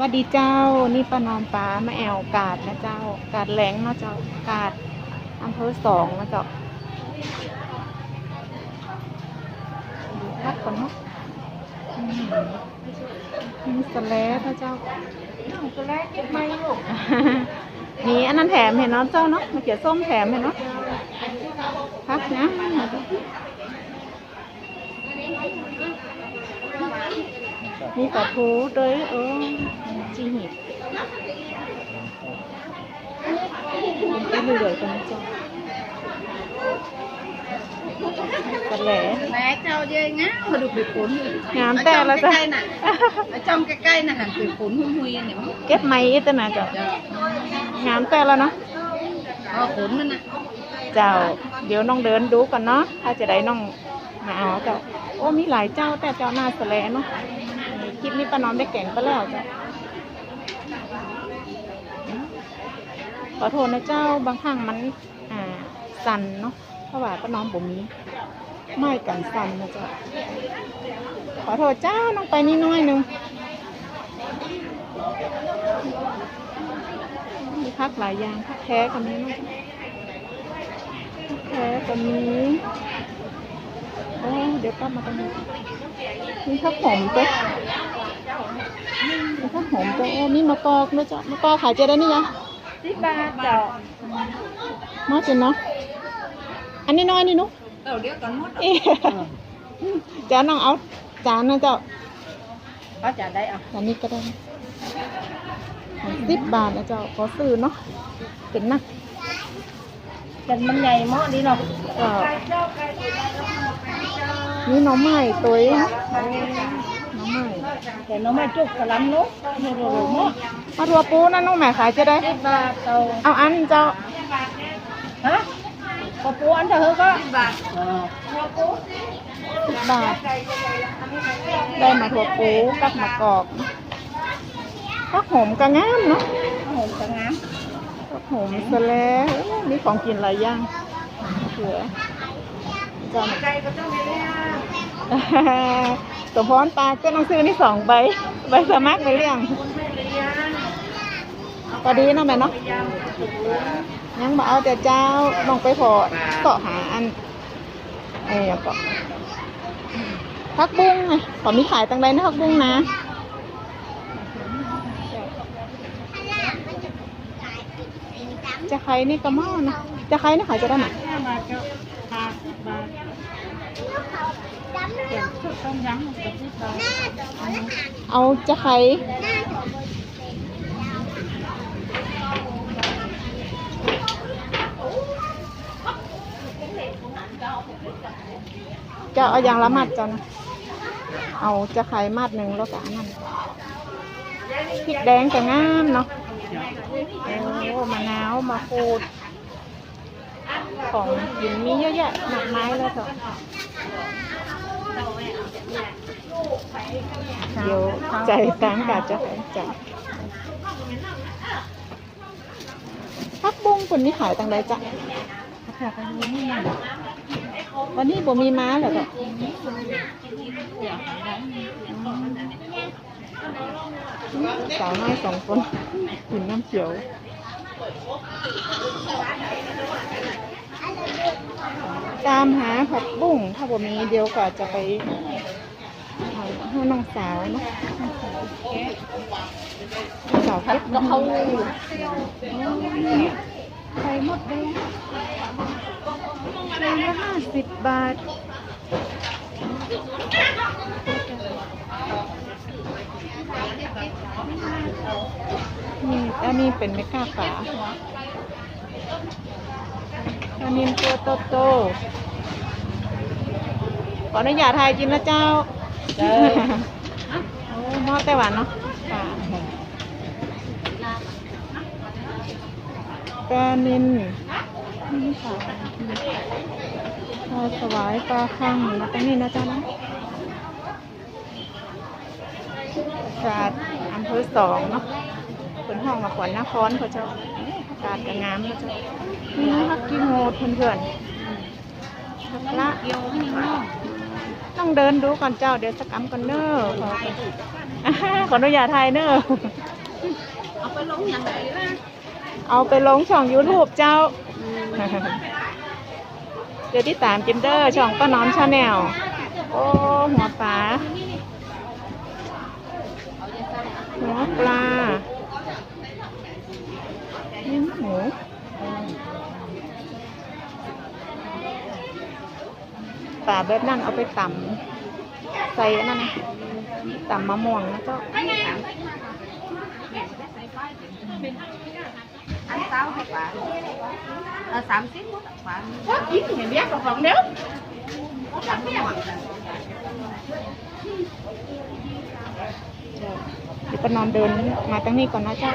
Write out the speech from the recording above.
วัสดีเจ้า นี่ป้านอมป้ามาแอวกาดนะเจ้า กาดแหลงเนาะเจ้า กาดอำเภอสองนะเจ้าดูพักก่อนเนาะอืมมีสแลดนะเจ้าสแลกเก็บไม่ลูกมีอันนั้นแถมเห็นเนาะเจ้าเนาะมาเขียนส้มแถมเห็นเนาะพักนะมีปลาทูด้วยเออ จีหิบไปเรื่อยๆกันนะเจ้ากันแหละแม่เจ้าเยอะงะมาดูไปผลงามแต่ละจ้ะใกล้ๆน่ะไอ้จ้องใกล้ๆน่ะหันไปผลหุ่นหุยเนี่ยมั้งเก็บไม้อีกตัวนะเจ้าเจ้างามแต่แล้วเนาะเอาผลมันน่ะเจ้า เดี๋ยวน้องเดินดูก่อนเนาะ ถ้าจะได้น้องมาเอาเจ้า โอ้มีหลายเจ้าแต่เจ้าหน้าสแลเนาะนี่คลิปนี้ป้าน้อมได้แก่งไปแล้วเจ้า ขอโทษนะเจ้าบางครั้งมันอ่าสั่นเนาะเพราะว่าป้าน้อมบ่มีไม่กันสั่นนะเจ้าขอโทษเจ้าน้องไปนี่น้อยหนึงมีพักหลายอย่างพักแท้ก็มีเนาะแพ้ก็มีโอ้เดี๋ยวกลับมาตรงนี้มีข้าวหอมตัวมีข้าวหอมตัวโอ้มีมะกอกด้วยจ้ะมะกอกขายเจได้นี่ยัง สิบบาทเจ้า มาจินเนาะ อันนี้น้อยนี่นุ๊กเดี๋ยวเดี๋ยวก่อนหมดเอ๊ะเจ้าน้องเอาจานนะเจ้าเขาจะได้เอาอันนี้ก็ได้สิบบาทนะเจ้าขอซื้อเนาะ เป็นนักเป็นมันใหญ่หม้อนี้เนาะก็นี่หน้องใหม่ตัว เองน้องใหม่แต่น้องไม่จุกกระลำเนาะโอ้โหหม้อมาทัวปูนั่นน้องแหม่ขายจะได้ สิบบาทเจ้าเอาอันเจ้า ฮะกระปูอันเธอก็สิบบาทเออสิบบาท ได้มาถั่วปูกับมะกอกข้าวหอมกระงามเนาะโอ้โหจะงามข้าวหอมสะแล้วมีของกินหลายอย่างเสือจำไก่ก็ต้องมีเนี่ย สมพรปลาก็ต้องซื้อนี่สองใบใบสมัครไปเรื่องพอดีเนาะแม่เนาะยังมาเอาแต่เจ้าลองไปพอเกาะหาอันไอ้เกาะพักบุ้งไงขอมีขายตังใดนะพักบุ้งนะจะใครนี่ก็ม้อนะจะใครนี่ขายจะได้ไหมห้าบาท เอาจะใครจะเอาอย่างละมัดจ้ะนะเอาจะไข่มัดหนึ่งแล้วก็อันนั้นพริกแดงก็งามเนาะโอ้มะนาวมะกรูด ของกินมีเยอะแยะมากไมายเลยเถอะเดี๋ยวใจตังค์กับเจะจ่ายพักบุ้งคนนี้ขายตังใดจ้ะวันนี้บ่มีม้าเหรอเถอะสาวน้อยสองคนกินน้ำเขียว ตามหาผักบุ้งถ้าบ่มีเดียวก็จะไปเอาให้น้องสาวเนาะน้องสาวพัดกะเพราไข่มดแดงไข่ละห้าสิบบาทนี่อันนี้เป็นเมก้าฝา อันนี้ตัวโตโตขออนุญาตถ่ายกินนะเจ้าเจ้า โอ้หม้อไต้หวันเนาะค่ะปลานินนี่ค่ะปลาสวายปลาคังมาตรงนี้นะเจ้านะศาสตร์อำเภอสองเนาะเป็นห้องมาขวัญนครเขาเจ้า กาศก็งามนะเจ้านี่พักกิโมดเพื่อนๆพักละเกี่ยวให้น้องต้องเดินดูก่อนเจ้าเดี๋ยวสักกำก่อนเนอขอขออนุญาตไทยเนอเอาไปลงอย่างไรล่ะเอาไปลงช่อง YouTube เจ้า เดี๋ยวที่ตามกินเดอร์ช่องป้าน้อมชาแนลโอ้หัวปลาหัวปลานี่ห มูปลาแบบนั้นเอาไปตำใส่อันนั่นตำมะม่วงแล้วก็อันเต้าให้ป่าเออสามสิบป่าว่ากินเห็นเบี้ยกับของเดียวสามเบี้ยเดี๋ยวป้านอมเดินมาตั้งนี้ก่อนนะเจ้า